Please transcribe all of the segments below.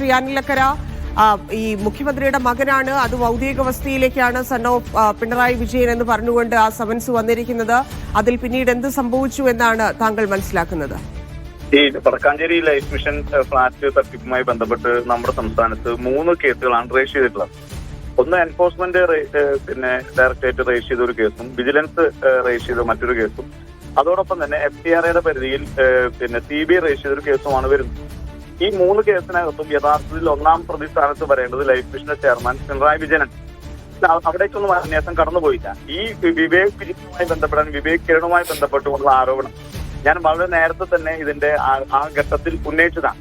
ശ്രീ അനിലക്കര ഈ മുഖ്യമന്ത്രിയുടെ മകനാണ്. അത് ഭൗതിക അവസ്ഥയിലേക്കാണ് സൺ ഓഫ് പിണറായി വിജയൻ എന്ന് പറഞ്ഞുകൊണ്ട് ആ സമൻസ് വന്നിരിക്കുന്നത്. അതിൽ പിന്നീട് എന്ത് സംഭവിച്ചു എന്നാണ് താങ്കൾ മനസ്സിലാക്കുന്നത്? ഈ വടക്കാഞ്ചേരി ലൈഫ് മിഷൻ ഫ്ളാറ്റ് തട്ടിപ്പുമായി ബന്ധപ്പെട്ട് നമ്മുടെ സംസ്ഥാനത്ത് മൂന്ന് കേസുകളാണ് രജിസ്റ്റർ ചെയ്തിട്ടുള്ളത്. ഒന്ന് എൻഫോഴ്സ്മെന്റ് പിന്നെ ഡയറക്ടറേറ്റ് രജിസ്റ്റർ ചെയ്ത ഒരു കേസും വിജിലൻസ് രജിസ്റ്റർ ചെയ്ത മറ്റൊരു കേസും. അതോടൊപ്പം തന്നെ എഫ് ടി ആർ എയുടെ പരിധിയിൽ പിന്നെ സി ബി ഐ രജിസ്റ്റർ ചെയ്ത ഒരു കേസുമാണ് വരുന്നത്. ഈ മൂന്ന് കേസിനകത്തും യഥാർത്ഥത്തിൽ ഒന്നാം പ്രതി സ്ഥാനത്ത് വരേണ്ടത് ലൈഫ് മിഷന്റെ ചെയർമാൻ പിണറായി വിജയനാണ്. അ- അവിടേക്കൊന്നും അന്വേഷണം കടന്നുപോയില്ല ഈ വിവേക് വിജയനുമായി ബന്ധപ്പെടാൻ വിവേക് കിരണുമായി ബന്ധപ്പെട്ടുള്ള ആരോപണം ഞാൻ വളരെ നേരത്തെ തന്നെ ഇതിന്റെ ആ- ഘട്ടത്തിൽ ഉന്നയിച്ചതാണ്.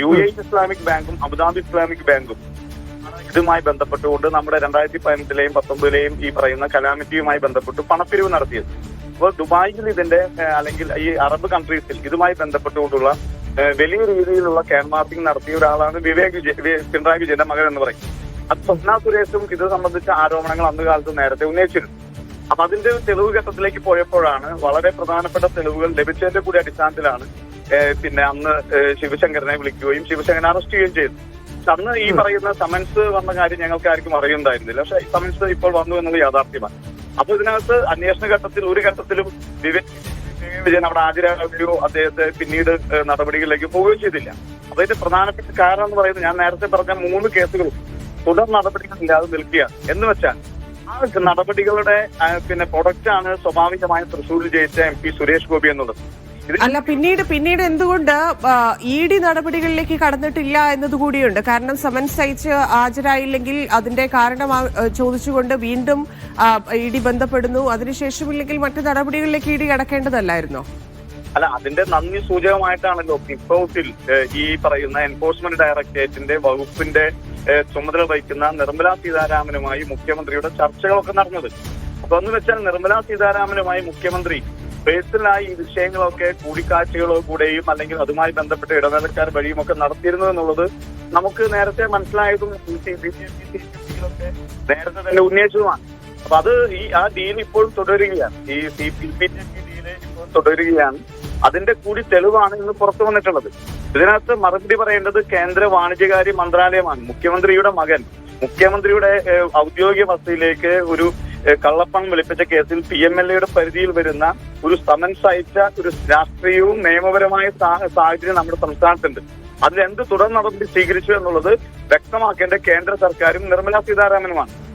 യു എ ഇസ്ലാമിക് ബാങ്കും അബുദാബി ഇസ്ലാമിക് ബാങ്കും ഇതുമായി ബന്ധപ്പെട്ടുകൊണ്ട് നമ്മുടെ രണ്ടായിരത്തി പതിനെട്ടിലെയും പത്തൊമ്പതിലെയും ഈ പറയുന്ന കലാമിറ്റിയുമായി ബന്ധപ്പെട്ട് പണപ്പിരിവ് നടത്തിയത്. അപ്പോൾ ദുബായിൽ ഇതിന്റെ അല്ലെങ്കിൽ ഈ അറബ് കൺട്രീസിൽ ഇതുമായി ബന്ധപ്പെട്ടുകൊണ്ടുള്ള വലിയ രീതിയിലുള്ള ക്യാൻവാസിംഗ് നടത്തിയ ഒരാളാണ് വിവേക് വിജയ് പിണറായി വിജയന്റെ മകൻ എന്ന് പറയും. അത് സ്വപ്ന സുരേഷും ഇത് സംബന്ധിച്ച ആരോപണങ്ങൾ അന്ന് കാലത്ത് നേരത്തെ ഉന്നയിച്ചിരുന്നു. അപ്പൊ അതിന്റെ തെളിവ് ഘട്ടത്തിലേക്ക് പോയപ്പോഴാണ് വളരെ പ്രധാനപ്പെട്ട തെളിവുകൾ ലഭിച്ചതിന്റെ കൂടി അടിസ്ഥാനത്തിലാണ് പിന്നെ അന്ന് ശിവശങ്കരനെ വിളിക്കുകയും ശിവശങ്കരനെ അറസ്റ്റ് ചെയ്യുകയും ചെയ്തു അന്ന് ഈ പറയുന്ന സമൻസ് വന്ന കാര്യം ഞങ്ങൾക്ക് ആർക്കും അറിയുന്നുണ്ടായിരുന്നില്ല. പക്ഷെ സമൻസ് ഇപ്പോൾ വന്നു എന്നുള്ള യാഥാർത്ഥ്യമാണ്. അപ്പൊ ഇതിനകത്ത് അന്വേഷണ ഘട്ടത്തിൽ ഒരു ഘട്ടത്തിലും വിവേക് വിജയൻ അവിടെ ഹാജരാകുകയോ അദ്ദേഹത്തെ പിന്നീട് നടപടികളിലേക്ക് പോവുകയോ ചെയ്തില്ല. അതിന്റെ പ്രധാനപ്പെട്ട കാരണം എന്ന് പറയുന്നത് ഞാൻ നേരത്തെ പറഞ്ഞ മൂന്ന് കേസുകളും തുടർ നടപടികൾ ഇല്ലാതെ നിൽക്കുകയാണ്. എന്ന് വെച്ചാൽ ആ നടപടികളുടെ പിന്നെ പ്രൊഡക്റ്റാണ് സ്വാഭാവികമായും തൃശ്ശൂരിൽ ജയിച്ച എം പി സുരേഷ് ഗോപി എന്നുള്ളത്. അല്ല പിന്നീട് പിന്നീട് എന്തുകൊണ്ട് ഇ ഡി നടപടികളിലേക്ക് കടന്നിട്ടില്ല എന്നതുകൂടിയുണ്ട് കാരണം സമൻസ് അയച്ച് ഹാജരായില്ലെങ്കിൽ അതിന്റെ കാരണം ചോദിച്ചുകൊണ്ട് വീണ്ടും ഇ ഡി ബന്ധപ്പെടുന്നു. അതിനുശേഷം ഇല്ലെങ്കിൽ മറ്റു നടപടികളിലേക്ക് ഇ ഡി കടക്കേണ്ടതല്ലായിരുന്നോ? അല്ല അതിന്റെ നന്ദി സൂചകമായിട്ടാണല്ലോ. ഏഹ്, ഈ പറയുന്ന എൻഫോഴ്സ്മെന്റ് ഡയറക്ടറേറ്റിന്റെ വകുപ്പിന്റെ ചുമതല വഹിക്കുന്ന നിർമ്മലാ സീതാരാമനുമായി മുഖ്യമന്ത്രിയുടെ ചർച്ചകളൊക്കെ നടന്നത്. അപ്പൊ എന്ന് വെച്ചാൽ നിർമ്മലാ സീതാരാമനുമായി മുഖ്യമന്ത്രി പേഴ്സണലായി ഈ വിഷയങ്ങളൊക്കെ കൂടിക്കാഴ്ചകളോ കൂടെയും അല്ലെങ്കിൽ അതുമായി ബന്ധപ്പെട്ട ഇടനിലക്കാർ വഴിയും ഒക്കെ നടത്തിയിരുന്നു എന്നുള്ളത് നമുക്ക് നേരത്തെ മനസ്സിലായതും നേരത്തെ തന്നെ ഉന്നയിച്ചതുമാണ്. അപ്പൊ അത് ഈ ആ ഡീൽ ഇപ്പോഴും തുടരുകയാണ്. ഈ സി പി പി ഡീൽ ഇപ്പോൾ തുടരുകയാണ്. അതിന്റെ കൂടി തെളിവാണ് ഇന്ന് പുറത്തു വന്നിട്ടുള്ളത്. ഇതിനകത്ത് മറുപടി പറയേണ്ടത് കേന്ദ്ര വാണിജ്യകാര്യ മന്ത്രാലയമാണ്. മുഖ്യമന്ത്രിയുടെ മകൻ. മുഖ്യമന്ത്രിയുടെ ഔദ്യോഗിക വസതിയിലേക്ക് ഒരു കള്ളപ്പണം വെളിപ്പിച്ച കേസിൽ പി എം എൽ എയുടെ പരിധിയിൽ വരുന്ന ഒരു സമൻസ് അയച്ച ഒരു രാഷ്ട്രീയവും നിയമപരമായ സാഹചര്യം നമ്മുടെ സംസ്ഥാനത്തുണ്ട്. അതിൽ എന്ത് തുടർ നടപടി സ്വീകരിച്ചു എന്നുള്ളത് വ്യക്തമാക്കേണ്ട കേന്ദ്ര സർക്കാരും നിർമ്മലാ സീതാരാമനുമാണ്.